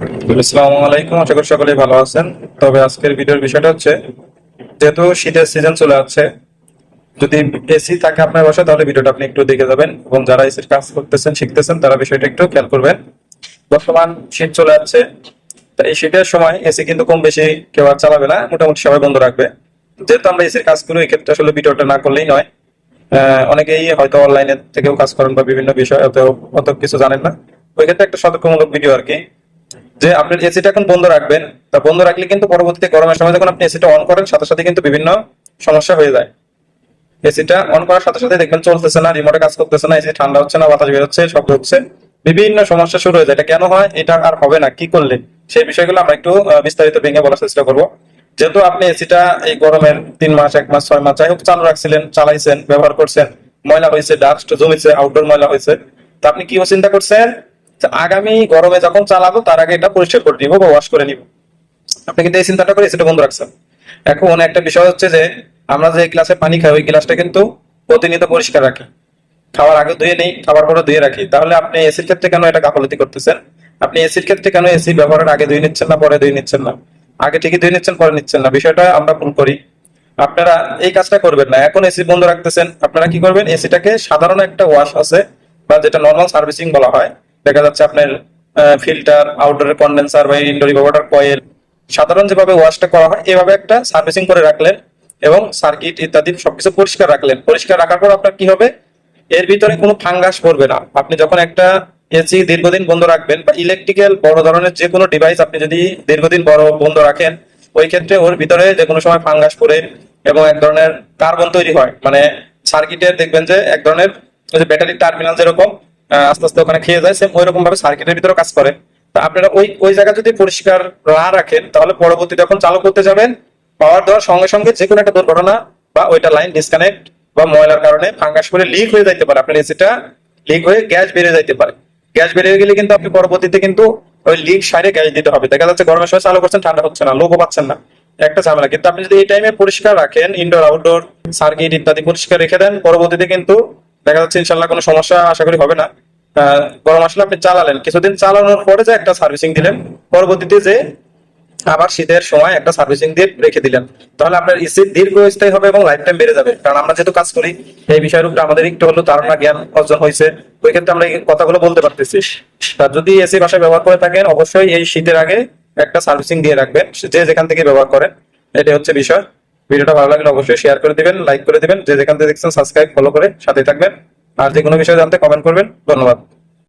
আসসালামু আলাইকুম, আশা করি সকলেই ভালো আছেন। তবে আজকের ভিডিওর বিষয়টা হচ্ছে, যেহেতু শীতের সিজন চলে যাচ্ছে যদি এসি থাকে আপনার বাসায়, তাহলে ভিডিওটা আপনি একটু দেখে যাবেন এবং যারা এসির কাজ করতেছেন, শিখতেছেন, তারা বিষয়টা একটু খেয়াল করবেন। বর্তমান শীত চলে যাচ্ছে তো এই শীতের সময় এসি কিন্তু কম বেশি কেউ আর চালাবে না, মোটামুটি সবাই বন্ধ রাখবে। যেহেতু আমরা এসির কাজ করি এই ক্ষেত্রে আসলে ভিডিওটা না করলেই নয়। অনেকেই হয়তো অনলাইনে থেকেও কাজ করেন বা বিভিন্ন বিষয়, অত অত কিছু জানেন না। ওই ক্ষেত্রে একটা সতর্কমূলক ভিডিও আর কি। যে আপনার এসিটা এখন বন্ধ রাখবেন, তা বন্ধ রাখলে কিন্তু পরবর্তীতে গরমের সময় যখন আপনি এসিটা অন করেন, সাথে সাথে কিন্তু বিভিন্ন সমস্যা হয়ে যায়। এসিটা অন করার সাথে সাথে দেখবেন চলতেছে না রিমোটে কাজ করতেছে না এসি ঠান্ডা হচ্ছে না, বাতাস বেরোচ্ছে শব্দ হচ্ছে, বিভিন্ন সমস্যা শুরু হয়ে যায়। এটা কেন হয়? এটা আর হবে না, কি করলে সেই বিষয়গুলো আমরা একটু বিস্তারিত ভেঙে বলার চেষ্টা করব। যেহেতু আপনি এসিটা এই গরমের তিন মাস, এক মাস, ছয় মাস, যাই হোক, চালু রাখছিলেন, চালাইছেন, ব্যবহার করছেন, ময়লা হয়েছে ডাস্ট জমেছে আউটডোর ময়লা হয়েছে, তা আপনি কি চিন্তা করছেন? আগামী গরমে যখন চালাবো, তার আগে এটা পরিষ্কার করে নিব বা ওয়াশ করে নিব। আপনি কিন্তু এই চিন্তাটা করে সেটা বন্ধ রাখছেন। এখন একটা বিষয় হচ্ছে যে, আমরা যে গ্লাসে পানি খাই, ওই গ্লাসটা কিন্তু প্রতিনিয়ত পরিষ্কার রাখি। খাওয়ার আগে ধুয়ে নেই, খাবার পরে ধুয়ে রাখি। তাহলে আপনি এসির ক্ষেত্রে কেন এটা গাফলতি করতেছেন? আপনি এসির ক্ষেত্রে কেন এসি ব্যবহারের আগে ধুয়ে নিচ্ছেন না, পরে ধুয়ে নিচ্ছেন না? আগে ঠিকই ধুয়ে নিচ্ছেন, পরে নিচ্ছেন না। বিষয়টা আমরা ভুল করি। আপনারা এই কাজটা করবেন না। এখন এসি বন্ধ রাখতেছেন। আপনারা কি করবেন? এসিটাকে সাধারণ একটা ওয়াশ আছে, বা যেটা নর্মাল সার্ভিসিং বলা হয় দেখা যাচ্ছে আপনার ফিল্টার আউটডোরের কন্ডেন্সার বা ইনডোর ওয়াটার কয়েল সাধারণ যেভাবে ওয়াশটা করা হয়, এভাবে একটা সার্ভিসিং করে রাখলেন এবং সার্কিট ইত্যাদি সবকিছু পরিষ্কার রাখলেন। পরিষ্কার রাখার পর আপনার কি হবে? এর ভিতরে কোনো ফাঙ্গাস পড়বে না। আপনি যখন একটা এসি দীর্ঘদিন বন্ধ রাখবেন বা ইলেকট্রিক্যাল বড় ধরনের যে কোনো ডিভাইস আপনি যদি দীর্ঘদিন বড় বন্ধ রাখেন, ওই ক্ষেত্রে ওর ভিতরে যে কোনো সময় ফাঙ্গাস পড়ে এবং এক ধরনের কার্বন তৈরি হয়। মানে সার্কিটের দেখবেন যে এক ধরনের ব্যাটারি টার্মিনাল যেরকম আস্তে আস্তে ওখানে খেয়ে যায় সেম ওই রকম ভাবে সার্কিটের ভিতরে কাজ করে। তা আপনারা ওই ওই জায়গা যদি পরিষ্কার না রাখেন, তাহলে পরবর্তী যখন চালু করতে যাবেন পাওয়ার দেওয়ার সঙ্গে সঙ্গে যে কোনো একটা দুর্ঘটনা বা ওইটা লাইন ডিসকানেক্ট বা ময়লার কারণে ফাঙ্গাস করে লিক হয়ে যাইতে পারে। আপনার এসিটা লিক হয়ে গ্যাস বেরিয়ে যাইতে পারে। গ্যাস বেরিয়ে গেলে কিন্তু আপনি পরবর্তীতে কিন্তু ওই লিক সাইডে গ্যাস দিতে হবে। দেখা যাচ্ছে গরমের সময় চালু করছেন, ঠান্ডা হচ্ছে না, লোকও পাচ্ছেন না। একটা ঝামেলা। কিন্তু আপনি যদি এই টাইমে পরিষ্কার রাখেন ইনডোর আউটডোর সার্কিট ইত্যাদি পরিষ্কার রেখে দেন, পরবর্তীতে কিন্তু দেখা যাচ্ছে ইনশাল্লাহ কোনো সমস্যা আশা করি হবে না। গরম আসলে আপনি চালালেন। কিছুদিন চালানোর পরে যে একটা সার্ভিসিং দিলেন, পরবর্তীতে যে আবার শীতের সময় একটা সার্ভিসিং দিয়ে রেখে দিলেন। তাহলে আপনার ইসি দীর্ঘস্থায়ী হবে এবং লাইফ টাইম বেড়ে যাবে। কারণ আমরা যেহেতু কাজ করি এই বিষয়ের উপরে আমাদের একটু হলেও ধারণা, জ্ঞান অর্জন হয়েছে। ওই ক্ষেত্রে আমরা এই কথাগুলো বলতে পারতেছি। তা যদি এসি বাসায় ব্যবহার করে থাকেন, অবশ্যই এই শীতের আগে একটা সার্ভিসিং দিয়ে রাখবেন। যে যেখান থেকে ব্যবহার করেন, এটাই হচ্ছে বিষয়। ভিডিওটা ভালো লাগলে অবশ্যই শেয়ার করে দিবেন লাইক করে দিবেন। যে যেখান থেকে দেখছেন সাবস্ক্রাইব ফলো করে সাথে থাকবেন। আর যে কোনো বিষয়ে জানতে কমেন্ট করবেন। ধন্যবাদ।